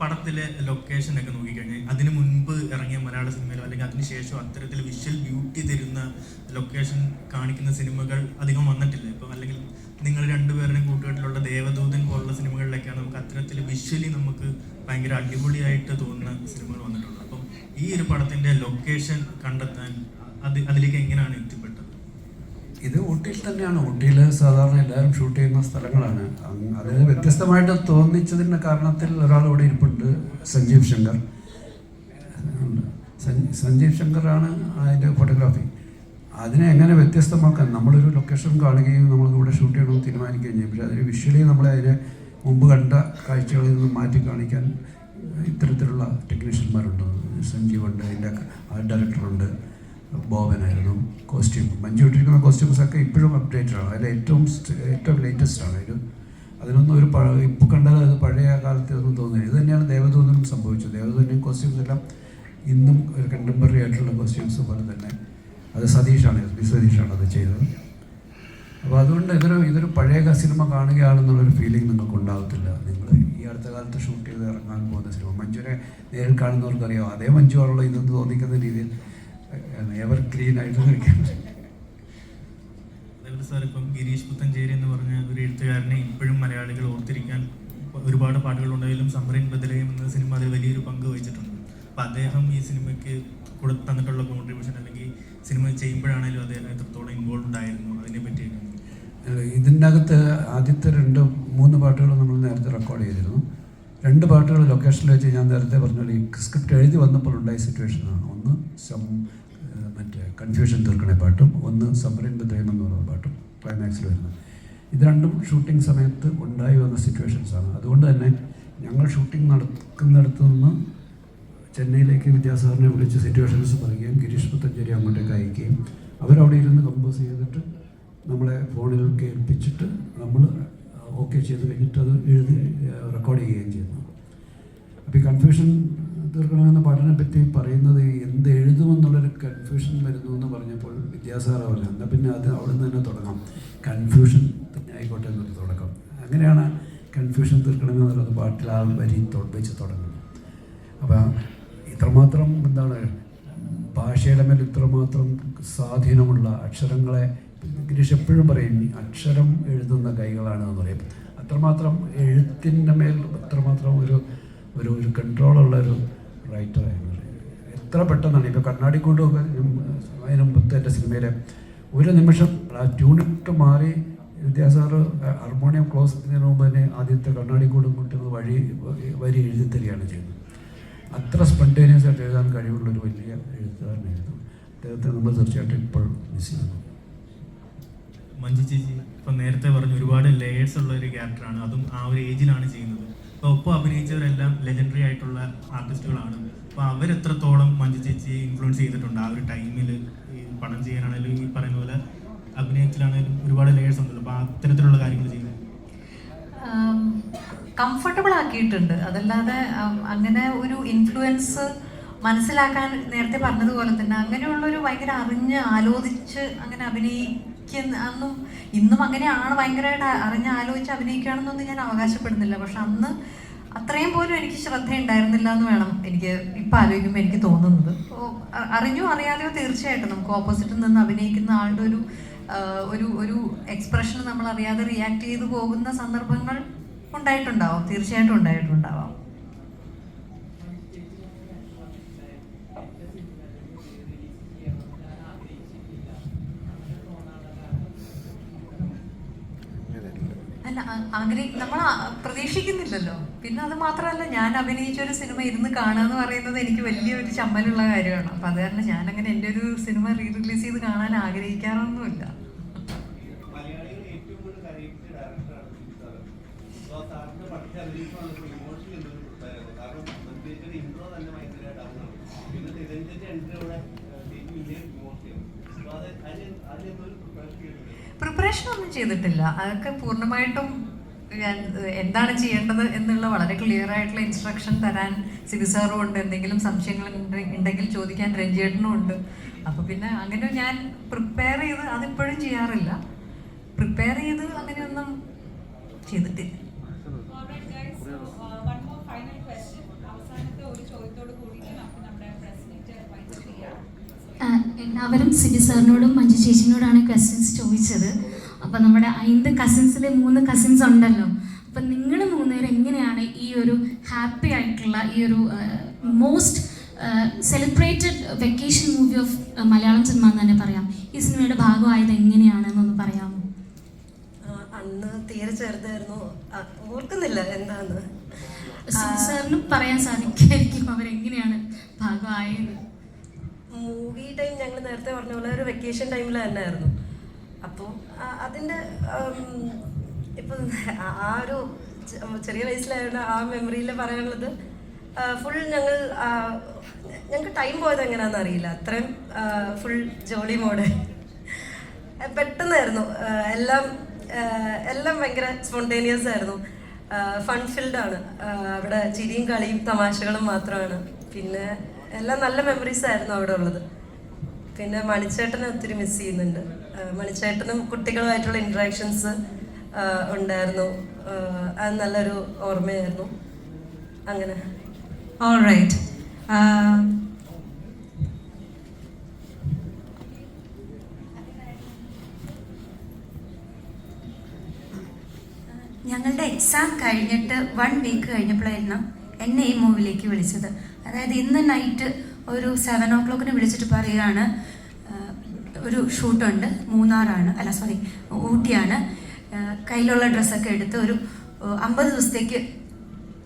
പടത്തിലെ ലൊക്കേഷൻ ഒക്കെ നോക്കിക്കഴിഞ്ഞാൽ അതിന് മുൻപ് ഇറങ്ങിയ മലയാള സിനിമയിലോ അല്ലെങ്കിൽ അതിനുശേഷം അത്തരത്തിൽ വിഷ്വൽ ബ്യൂട്ടി തരുന്ന ലൊക്കേഷൻ കാണിക്കുന്ന സിനിമകൾ അധികം വന്നിട്ടില്ല. ഇപ്പം അല്ലെങ്കിൽ നിങ്ങൾ രണ്ടുപേരുടെയും കൂട്ടുകെട്ടിലുള്ള ദേവദൂതൻ പോലുള്ള സിനിമകളിലൊക്കെയാണ് നമുക്ക് അത്തരത്തിൽ വിഷ്വലി നമുക്ക് ഭയങ്കര അടിപൊളിയായിട്ട് തോന്നുന്ന സിനിമകൾ വന്നിട്ടുള്ളത്. ഈ ഒരു പടത്തിന്റെ ലൊക്കേഷൻ കണ്ടെത്താൻ അത് അതിലേക്ക് എങ്ങനെയാണ് എത്തിപ്പെട്ടത്? ഇത് ഊട്ടിയിൽ തന്നെയാണ്. ഊട്ടിയിൽ സാധാരണ എല്ലാവരും ഷൂട്ട് ചെയ്യുന്ന സ്ഥലങ്ങളാണ്. അത് വ്യത്യസ്തമായിട്ട് തോന്നിച്ചതിന്റെ കാരണത്തിൽ ഒരാൾ ഇവിടെ ഇരിപ്പുണ്ട് സഞ്ജീവ് ശങ്കർ. സഞ്ജ- സഞ്ജീവ് ശങ്കറാണ് അതിന്റെ ഫോട്ടോഗ്രാഫി അതിനെ എങ്ങനെ വ്യത്യസ്തമാക്കാൻ? നമ്മളൊരു ലൊക്കേഷൻ കാണുകയും നമ്മൾ ഇവിടെ ഷൂട്ട് ചെയ്യണമെന്ന് തീരുമാനിക്കുകയും ചെയ്യും. പക്ഷേ അതിന് വിഷ്വലി നമ്മളെ അതിനെ മുമ്പ് കണ്ട കാഴ്ചകളിൽ നിന്ന് മാറ്റി കാണിക്കാൻ ഇത്തരത്തിലുള്ള ടെക്നീഷ്യന്മാരുണ്ട് സഞ്ജീവുണ്ട് അതിന്റെ ആർട്ട് ഡയറക്ടറുണ്ട് ബോബനായിരുന്നു കോസ്റ്റ്യൂം. മഞ്ജു കോസ്റ്റ്യൂംസ് ഒക്കെ ഇപ്പോഴും അപ്ഡേറ്റഡ് ആണ് അതിൽ ഏറ്റവും ഏറ്റവും ലേറ്റസ്റ്റ് ആണ് ഒരു അതിനൊന്നും ഒരു ഇപ്പോൾ കണ്ടാൽ അത് പഴയ കാലത്തെ ഒന്നും തോന്നുന്നില്ല ഇത് തന്നെയാണ് ദേവദൂതനും സംഭവിച്ചത്. ദേവദൂതനും കോസ്റ്റ്യൂംസ് എല്ലാം ഇന്നും ഒരു കണ്ടംപററി ആയിട്ടുള്ള കോസ്റ്റ്യൂംസ് പോലെ തന്നെ. അത് സതീഷാണ് എസ് ബി സതീഷാണ് അത് ചെയ്തത്. അപ്പോൾ അതുകൊണ്ട് ഇതൊരു ഇതൊരു പഴയ സിനിമ കാണുകയാണെന്നുള്ളൊരു ഫീലിംഗ് നിങ്ങൾക്ക് ഉണ്ടാകത്തില്ല നിങ്ങൾ ഈ അടുത്ത കാലത്ത് ഷൂട്ട് ചെയ്ത് ഇറങ്ങാൻ പോകുന്ന സിനിമ. മഞ്ജുവിനെ നേരിൽ കാണുന്നവർക്കറിയാം. അതേ മഞ്ജു ആണല്ലോ ഇതെന്ന് തോന്നിക്കുന്ന രീതിയിൽ. എവർ ക്ലീൻ ആയിട്ട് നിൽക്കുന്നത്. അതേപോലെ സാർ ഇപ്പം ഗിരീഷ് പുത്തഞ്ചേരി എന്ന് പറഞ്ഞ ഒരു എഴുത്തുകാരനെ ഇപ്പോഴും മലയാളികൾ ഓർത്തിരിക്കാൻ ഒരുപാട് പാട്ടുകളുണ്ടെങ്കിലും സമ്മറിൻ ബദലയും എന്ന സിനിമ അതിൽ വലിയൊരു പങ്ക് വഹിച്ചിട്ടുണ്ട്. അപ്പം അദ്ദേഹം ഈ സിനിമയ്ക്ക് കൊടുത്തന്നിട്ടുള്ള കോൺട്രിബ്യൂഷൻ അല്ലെങ്കിൽ സിനിമ ചെയ്യുമ്പോഴാണെങ്കിലും അദ്ദേഹം എത്രത്തോളം ഇൻവോൾവ് ആയിരുന്നു അതിനെ പറ്റി ഇതിന്റെ അകത്ത് ആദ്യത്തെ രണ്ട് മൂന്ന് പാട്ടുകൾ നമ്മൾ നേരത്തെ റെക്കോർഡ് ചെയ്തിരുന്നു. രണ്ട് പാട്ടുകൾ ലൊക്കേഷനിൽ വെച്ച് ഞാൻ നേരത്തെ പറഞ്ഞ ഈ സ്ക്രിപ്റ്റ് എഴുതി വന്നപ്പോൾ ഉണ്ടായ സിറ്റുവേഷനാണ് ഒന്ന് സം മറ്റേ കൺഫ്യൂഷൻ തീർക്കണേ പാട്ടും ഒന്ന് സബറിൻ ബദ്രയം എന്ന് പറയുന്ന പാട്ടും ക്ലൈമാക്സിൽ വരുന്നത്. ഇത് രണ്ടും ഷൂട്ടിംഗ് സമയത്ത് ഉണ്ടായി വന്ന സിറ്റുവേഷൻസാണ് അതുകൊണ്ട് തന്നെ ഞങ്ങൾ ഷൂട്ടിംഗ് നടക്കുന്നിടത്ത് നിന്ന് ചെന്നൈയിലേക്ക് വിദ്യാസാറിനെ വിളിച്ച് സിറ്റുവേഷൻസ് പറയുകയും ഗിരീഷ് പുത്തഞ്ചേരി അങ്ങോട്ടേക്ക് അയക്കുകയും അവരവിടെ ഇരുന്ന് കമ്പോസ് ചെയ്തിട്ട് നമ്മളെ ഫോണിൽ കേൾപ്പിച്ചിട്ട് നമ്മൾ ഓക്കെ ചെയ്ത് കഴിഞ്ഞിട്ട് അത് എഴുതി റെക്കോർഡ് ചെയ്യുകയും ചെയ്യുന്നു. അപ്പോൾ ഈ കൺഫ്യൂഷൻ തീർക്കണമെന്ന പാട്ടിനെ പറ്റി പറയുന്നത് എന്ത് എഴുതുമെന്നുള്ളൊരു കൺഫ്യൂഷൻ വരുന്നു എന്ന് പറഞ്ഞപ്പോൾ വിദ്യാസാരമല്ല എന്നാൽ പിന്നെ അത് അവിടെ നിന്ന് തന്നെ തുടങ്ങാം. കൺഫ്യൂഷൻ തന്നെ ആയിക്കോട്ടെ എന്നൊരു തുടക്കം. അങ്ങനെയാണ് കൺഫ്യൂഷൻ തീർക്കണമെന്നുള്ളത് പാട്ടിൽ ആ വരി വെച്ച് തുടങ്ങുന്നത്. അപ്പോൾ ഇത്രമാത്രം എന്താണ് ഭാഷയുടെ മേൽ ഇത്രമാത്രം സ്വാധീനമുള്ള അക്ഷരങ്ങളെ ഗിരീഷ് എപ്പോഴും പറയും അക്ഷരം എഴുതുന്ന കൈകളാണ് എന്ന് പറയും. അത്രമാത്രം എഴുത്തിന്റെ മേൽ അത്രമാത്രം ഒരു ഒരു ഒരു കൺട്രോളുള്ള ഒരു റൈറ്ററായിരുന്നു എത്ര പെട്ടെന്നാണ്. ഇപ്പോൾ കണ്ണാടി കൊണ്ടുമൊക്കെ അതിന് എന്റെ സിനിമയിലെ ഒരു നിമിഷം ആ ട്യൂണിട്ട് മാറി വിദ്യാസാറ് ഹാർമോണിയം ക്ലോസ് ചെയ്യുന്നതിന് മുമ്പ് തന്നെ ആദ്യത്തെ കണ്ണാടി കൂടും കൊണ്ടുവന്ന് വഴി വരി എഴുതി തരികയാണ് ചെയ്യുന്നത്. അത്ര സ്പെന്റേനിയസ് ആയിട്ട് എഴുതാൻ കഴിവുള്ള ഒരു വലിയ എഴുത്തുകാരനായിരുന്നു. അദ്ദേഹത്തെ നമ്മൾ തീർച്ചയായിട്ടും ഇപ്പോൾ മിസ് ചെയ്യുന്നു. മഞ്ജു ചേച്ചി ഇപ്പം നേരത്തെ പറഞ്ഞു ഒരുപാട് ലേയേഴ്സ് ഉള്ള ഒരു ക്യാരക്ടറാണ് അതും ആ ഒരു ഏജിലാണ് ചെയ്യുന്നത്. അപ്പോൾ ഒപ്പം അഭിനയിച്ചവരെല്ലാം ലെജൻഡറി ആയിട്ടുള്ള ആർട്ടിസ്റ്റുകളാണ് അപ്പോൾ അവരെത്രത്തോളം മഞ്ജു ചേച്ചിയെ ഇൻഫ്ലുവൻസ് ചെയ്തിട്ടുണ്ട്? ആ ഒരു ടൈമിൽ ഈ പണം ചെയ്യാനാണെങ്കിലും ഈ പറയുന്ന പോലെ അഭിനയത്തിലാണെങ്കിലും ഒരുപാട് ലേയേഴ്സ് ഉണ്ടല്ലോ. അപ്പോൾ അത്തരത്തിലുള്ള കാര്യങ്ങൾ ചെയ്യുന്നത്? കംഫർട്ടബിൾ ആക്കിയിട്ടുണ്ട്. അതല്ലാതെ അങ്ങനെ ഒരു ഇൻഫ്ലുവൻസ് മനസ്സിലാക്കാൻ നേരത്തെ പറഞ്ഞതുപോലെ തന്നെ അങ്ങനെയുള്ളൊരു ഭയങ്കര അറിഞ്ഞ് ആലോചിച്ച് അങ്ങനെ അന്നും ഇന്നും അങ്ങനെയാണ് ഭയങ്കരമായിട്ട് അറിഞ്ഞ് ആലോചിച്ച് അഭിനയിക്കുകയാണെന്നൊന്നും ഞാൻ അവകാശപ്പെടുന്നില്ല. പക്ഷെ അന്ന് അത്രയും പോലും എനിക്ക് ശ്രദ്ധയുണ്ടായിരുന്നില്ല എന്ന് വേണം എനിക്ക് ഇപ്പം ആലോചിക്കുമ്പോൾ എനിക്ക് തോന്നുന്നത്. അറിഞ്ഞോ അറിയാതെയോ തീർച്ചയായിട്ടും നമുക്ക് ഓപ്പോസിറ്റിൽ നിന്ന് അഭിനയിക്കുന്ന ആളുടെ ഒരു ഒരു ഒരു എക്സ്പ്രഷൻ നമ്മൾ അറിയാതെ റിയാക്ട് ചെയ്തു പോകുന്ന സന്ദർഭങ്ങൾ ഉണ്ടായിട്ടുണ്ടാവും. തീർച്ചയായിട്ടും ഉണ്ടായിട്ടുണ്ടാവാം. അല്ല ആഗ്രഹി നമ്മൾ പ്രതീക്ഷിക്കുന്നില്ലല്ലോ. പിന്നെ അത് മാത്രമല്ല ഞാൻ അഭിനയിച്ച ഒരു സിനിമ ഇരുന്ന് കാണുക എന്ന് പറയുന്നത് എനിക്ക് വലിയൊരു ചമ്മലുള്ള കാര്യമാണ്. അപ്പം അത് കാരണം ഞാൻ അങ്ങനെ എന്റെ ഒരു സിനിമ റീ റിലീസ് ചെയ്ത് കാണാൻ ആഗ്രഹിക്കാറൊന്നുമില്ല. എന്നൊരു കാരണം ഇൻട്രോ തന്നെ ആണ് തിരഞ്ഞെടുത്ത എൻട്രിയോടെ ശരിക്കും വലിയ ഇമോഷണൽ അപ്പോൾ അത് അതിന് അതിനെന്തൊരു പ്രിപ്പറേഷൻ ചെയ്തിട്ടുണ്ട് പ്രിപ്പറേഷൻ ഒന്നും ചെയ്തിട്ടില്ല. അതൊക്കെ പൂർണമായിട്ടും ഞാൻ എന്താണ് ചെയ്യേണ്ടത് എന്നുള്ള വളരെ ക്ലിയർ ആയിട്ടുള്ള ഇൻസ്ട്രക്ഷൻ തരാൻ സിബി സാറും ഉണ്ട്. എന്തെങ്കിലും സംശയങ്ങൾ ഉണ്ടെങ്കിൽ ചോദിക്കാൻ രഞ്ജേട്ടനും ഉണ്ട്. അപ്പോൾ പിന്നെ അങ്ങനെ ഞാൻ പ്രിപ്പയർ ചെയ്ത് അതിപ്പോഴും ചെയ്യാറില്ല. പ്രിപ്പയർ ചെയ്ത് അങ്ങനെയൊന്നും ചെയ്തിട്ടില്ല. എല്ലാവരും സിബി സാറിനോടും മഞ്ജു ചേച്ചിനോടാണ് ക്വസ്റ്റ്യൻസ് ചോദിച്ചത്. അപ്പം നമ്മുടെ ഐന്ത് കസിൻസിലെ മൂന്ന് കസിൻസ് ഉണ്ടല്ലോ. അപ്പം നിങ്ങൾ മൂന്നുപേരും എങ്ങനെയാണ് ഈ ഒരു ഹാപ്പി ആയിട്ടുള്ള ഈ ഒരു most celebrated vacation movie of Malayalam cinema എന്ന് തന്നെ പറയാം. ഈ സിനിമയുടെ ഭാഗമായത് എങ്ങനെയാണെന്നൊന്ന് പറയാമോ? അന്ന് തീരെ ചേർത്തായിരുന്നു ഓർക്കുന്നില്ല എന്താന്ന്. സാറിനും പറയാൻ സാധിക്കായിരിക്കും അവരെങ്ങനെയാണ് ഭാഗമായത്. മൂവി ടൈം ഞങ്ങൾ നേരത്തെ പറഞ്ഞ പോലെ ഒരു വെക്കേഷൻ ടൈമിൽ തന്നെ ആയിരുന്നു അപ്പോൾ അതിന്റെ ഇപ്പം ആ- ഒരു ചെറിയ വയസ്സിലായതുകൊണ്ട് ആ മെമ്മറിയിൽ പറയാനുള്ളത് ഫുൾ ഞങ്ങൾ ഞങ്ങൾക്ക് ടൈം പോയത് എങ്ങനെയാണെന്ന് അറിയില്ല. അത്രയും ഫുൾ ജോളി മോഡ് പെട്ടെന്നായിരുന്നു. എല്ലാം എല്ലാം ഭയങ്കര സ്പോണ്ടേനിയസ് ആയിരുന്നു. ഫൺ ഫിൽഡാണ് അവിടെ ചിരിയും കളിയും തമാശകളും മാത്രമാണ്. പിന്നെ എല്ലാം നല്ല മെമ്മറീസ് ആയിരുന്നു അവിടെ ഉള്ളത്. പിന്നെ മണിച്ചേട്ടനെ ഒത്തിരി മിസ് ചെയ്യുന്നുണ്ട്. മണിച്ചേട്ടനും കുട്ടികളുമായിട്ടുള്ള ഇൻട്രാക്ഷൻസ് ഉണ്ടായിരുന്നു. അത് നല്ലൊരു ഓർമ്മയായിരുന്നു. അങ്ങനെ. ഓൾറൈറ്റ് ഞങ്ങളുടെ എക്സാം കഴിഞ്ഞിട്ട് വൺ വീക്ക് കഴിഞ്ഞപ്പോഴായിരുന്നു എന്നെ ഈ മൂവിലേക്ക് വിളിച്ചത്. അതായത് ഇന്ന് നൈറ്റ് ഒരു സെവൻ ഓ ക്ലോക്കിന് വിളിച്ചിട്ട് പറയുകയാണ് ഒരു ഷൂട്ടുണ്ട് മൂന്നാറാണ് അല്ല സോറി ഊട്ടിയാണ്. കയ്യിലുള്ള ഡ്രസ്സൊക്കെ എടുത്ത് ഒരു അമ്പത് ദിവസത്തേക്ക്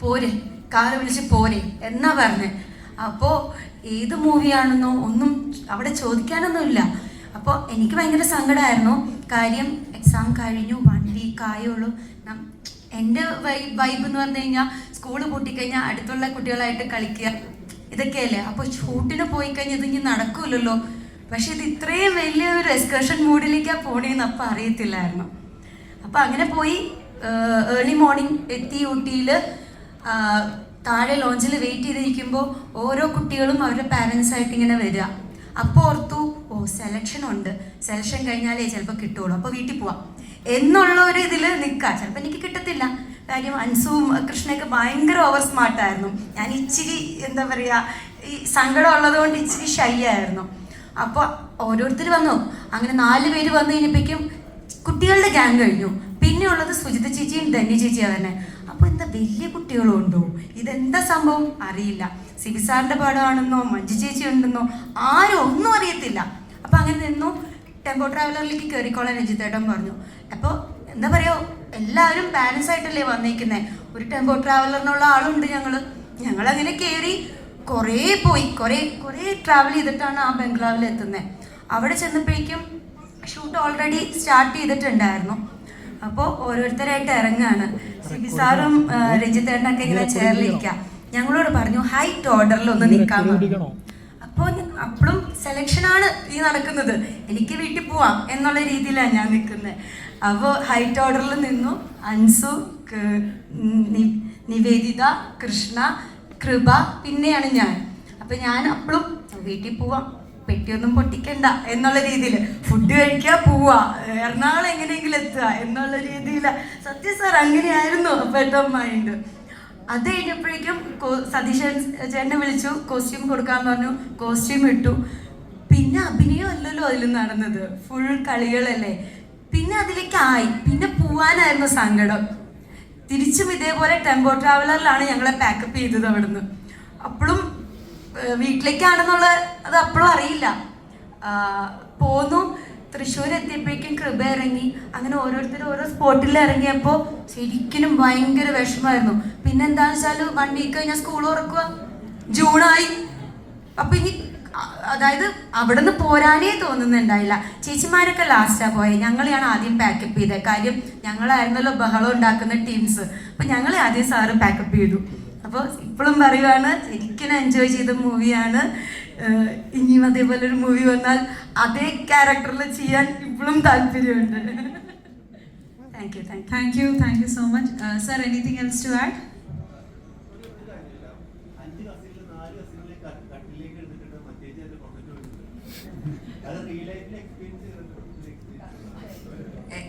പോരെ കാറ് വിളിച്ച് പോരെ എന്നാ പറഞ്ഞത് അപ്പോൾ ഏത് മൂവിയാണെന്നോ ഒന്നും അവിടെ ചോദിക്കാനൊന്നുമില്ല. അപ്പോൾ എനിക്ക് ഭയങ്കര സങ്കടമായിരുന്നു കാര്യം എക്സാം കഴിഞ്ഞു വൺ വീക്ക് ആയുള്ളൂ എന്റെ വൈബ് എന്ന് പറഞ്ഞു കഴിഞ്ഞാൽ സ്കൂൾ പൂട്ടിക്കഴിഞ്ഞാൽ അടുത്തുള്ള കുട്ടികളായിട്ട് കളിക്കുക ഇതൊക്കെയല്ലേ? അപ്പോൾ ഷൂട്ടിന് പോയി കഴിഞ്ഞാൽ ഇതിങ്ങനെ നടക്കൂലല്ലോ. പക്ഷെ ഇത് ഇത്രയും വലിയ ഒരു എക്സ്കർഷൻ മൂഡിലേക്കാണ് പോണേന്ന് അപ്പം അറിയത്തില്ലായിരുന്നു. അപ്പോൾ അങ്ങനെ പോയി ഏർലി മോർണിംഗ് എത്തി ഊട്ടിയിൽ താഴെ ലോഞ്ചിൽ വെയിറ്റ് ചെയ്തിരിക്കുമ്പോൾ ഓരോ കുട്ടികളും അവരുടെ പാരൻസ് ആയിട്ട് ഇങ്ങനെ വരിക. അപ്പോൾ ഓർത്തു ഓ സെലക്ഷൻ ഉണ്ട്. സെലക്ഷൻ കഴിഞ്ഞാലേ ചിലപ്പോൾ കിട്ടുള്ളൂ അപ്പോൾ വീട്ടിൽ പോവാം. എന്നുള്ള ഒരു ഇതിൽ നിൽക്കുക ചിലപ്പോൾ എനിക്ക് കിട്ടത്തില്ല. കാര്യം അൻസുവും കൃഷ്ണയൊക്കെ ഭയങ്കര ഓവർ സ്മാർട്ടായിരുന്നു ഞാൻ ഇച്ചിരി എന്താ പറയുക ഈ സങ്കടം ഉള്ളതുകൊണ്ട് ഇച്ചിരി ഷൈ ആയിരുന്നു. അപ്പോൾ ഓരോരുത്തർ വന്നു. അങ്ങനെ നാല് പേര് വന്നു കഴിഞ്ഞപ്പോഴേക്കും കുട്ടികളുടെ ഗ്യാങ് കഴിഞ്ഞു. പിന്നെ ഉള്ളത് സുജിത ചേച്ചിയും ധന്യ ചേച്ചിയാണ് തന്നെ. അപ്പോൾ എന്താ വലിയ കുട്ടികളും ഉണ്ടോ? ഇതെന്താ സംഭവം? അറിയില്ല. സിബി സാറിന്റെ പാടമാണെന്നോ മഞ്ജു ചേച്ചി ഉണ്ടെന്നോ ആരും ഒന്നും അറിയത്തില്ല. അപ്പോൾ അങ്ങനെ നിന്നു. ടെമ്പോ ട്രാവലറിലേക്ക് കയറിക്കോളാൻ രഞ്ജിത്തേട്ടൻ പറഞ്ഞു. അപ്പോൾ എന്താ പറയുക എല്ലാവരും പാരൻസ് ആയിട്ടല്ലേ വന്നേക്കുന്നത് ഒരു ടെമ്പോ ട്രാവലറിനുള്ള ആളുണ്ട് ഞങ്ങൾ ഞങ്ങളങ്ങനെ കയറി കുറേ പോയി. കുറേ കുറേ ട്രാവൽ ചെയ്തിട്ടാണ് ആ ബംഗ്ലാവിൽ എത്തുന്നത് അവിടെ ചെന്നപ്പോഴേക്കും ഷൂട്ട് ഓൾറെഡി സ്റ്റാർട്ട് ചെയ്തിട്ടുണ്ടായിരുന്നു. അപ്പോൾ ഓരോരുത്തരായിട്ട് ഇറങ്ങാണ്. സിബി സാറും രഞ്ജിത്തേട്ടനൊക്കെ ഇങ്ങനെ ചേർന്നിരിക്കുക ഞങ്ങളോട് പറഞ്ഞു ഹൈറ്റ് ഓർഡറിൽ ഒന്ന് നിൽക്കാൻ അപ്പോൾ അപ്പോഴും സെലക്ഷനാണ് ഈ നടക്കുന്നത്. എനിക്ക് വീട്ടിൽ പോവാം എന്നുള്ള രീതിയിലാണ് ഞാൻ നിൽക്കുന്നത് അപ്പോൾ ഹൈറ്റ് ഓർഡറിൽ നിന്നു അൻസു നിവേദിത കൃഷ്ണ കൃപ പിന്നെയാണ് ഞാൻ. അപ്പം ഞാൻ അപ്പോഴും വീട്ടിൽ പോവാം. പെട്ടിയൊന്നും പൊട്ടിക്കണ്ട എന്നുള്ള രീതിയിൽ. ഫുഡ് കഴിക്കുക പോവാ. എറണാകുളം എങ്ങനെയെങ്കിലും എത്തുക എന്നുള്ള രീതിയിൽ. സത്യ സാർ അങ്ങനെയായിരുന്നു അപ്പോഴത്തെ മൈൻഡ് അത് കഴിഞ്ഞപ്പോഴേക്കും സതീശൻ ചേട്ടനെ വിളിച്ചു കോസ്റ്റ്യൂം കൊടുക്കാൻ പറഞ്ഞു കോസ്റ്റ്യൂം ഇട്ടു. പിന്നെ അഭിനയം അല്ലല്ലോ അതിൽ നടന്നത്. ഫുൾ കളികളല്ലേ. പിന്നെ അതിലേക്ക് ആയി പിന്നെ പോവാനായിരുന്നു സങ്കടം. തിരിച്ചും ഇതേപോലെ ടെമ്പോ ട്രാവലറിലാണ് ഞങ്ങളെ പാക്കപ്പ് ചെയ്തത് അവിടുന്ന്. അപ്പോഴും വീട്ടിലേക്കാണെന്നുള്ള അത് അപ്പോഴും അറിയില്ല. പോന്നു. തൃശ്ശൂർ എത്തിയപ്പോഴേക്കും കൃപ ഇറങ്ങി. അങ്ങനെ ഓരോരുത്തർ ഓരോ സ്പോട്ടിൽ ഇറങ്ങിയപ്പോൾ ശരിക്കും ഭയങ്കര വിഷമമായിരുന്നു. പിന്നെ എന്താണെന്ന് വെച്ചാൽ വൺ വീക്ക് കഴിഞ്ഞാൽ സ്കൂൾ തുറക്കുക ജൂണായി. അപ്പം ഇനി അതായത് അവിടെ നിന്ന് പോരാനേ തോന്നുന്നുണ്ടായില്ല. ചേച്ചിമാരൊക്കെ ലാസ്റ്റാ പോയത് ഞങ്ങളെയാണ് ആദ്യം പാക്കപ്പ് ചെയ്തത് കാര്യം ഞങ്ങളായിരുന്നല്ലോ ബഹളം ഉണ്ടാക്കുന്ന ടീംസ് അപ്പൊ ഞങ്ങളെ ആദ്യം സാറ് പാക്കപ്പ് ചെയ്തു. അപ്പോൾ ഇപ്പോഴും പറയുവാണ് ശരിക്കും എൻജോയ് ചെയ്ത മൂവിയാണ് ഇനിയും അതേപോലെ ഒരു മൂവി വന്നാൽ അതേ ക്യാരക്ടറിൽ ചെയ്യാൻ ഇപ്പോഴും താല്പര്യമുണ്ട്. Thank you thank you thank you so much sir anything else to else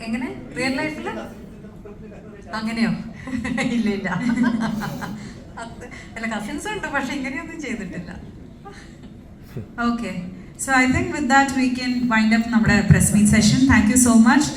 എങ്ങനെ? റിയൽ ലൈഫിൽ അങ്ങനെയോ? ഇല്ല ഇല്ല. അല്ല കസിൻസ് ഉണ്ട് പക്ഷെ ഇങ്ങനെയൊന്നും ചെയ്തിട്ടില്ല. Okay so I think with that we can wind up നമ്മുടെ press meet session thank you so much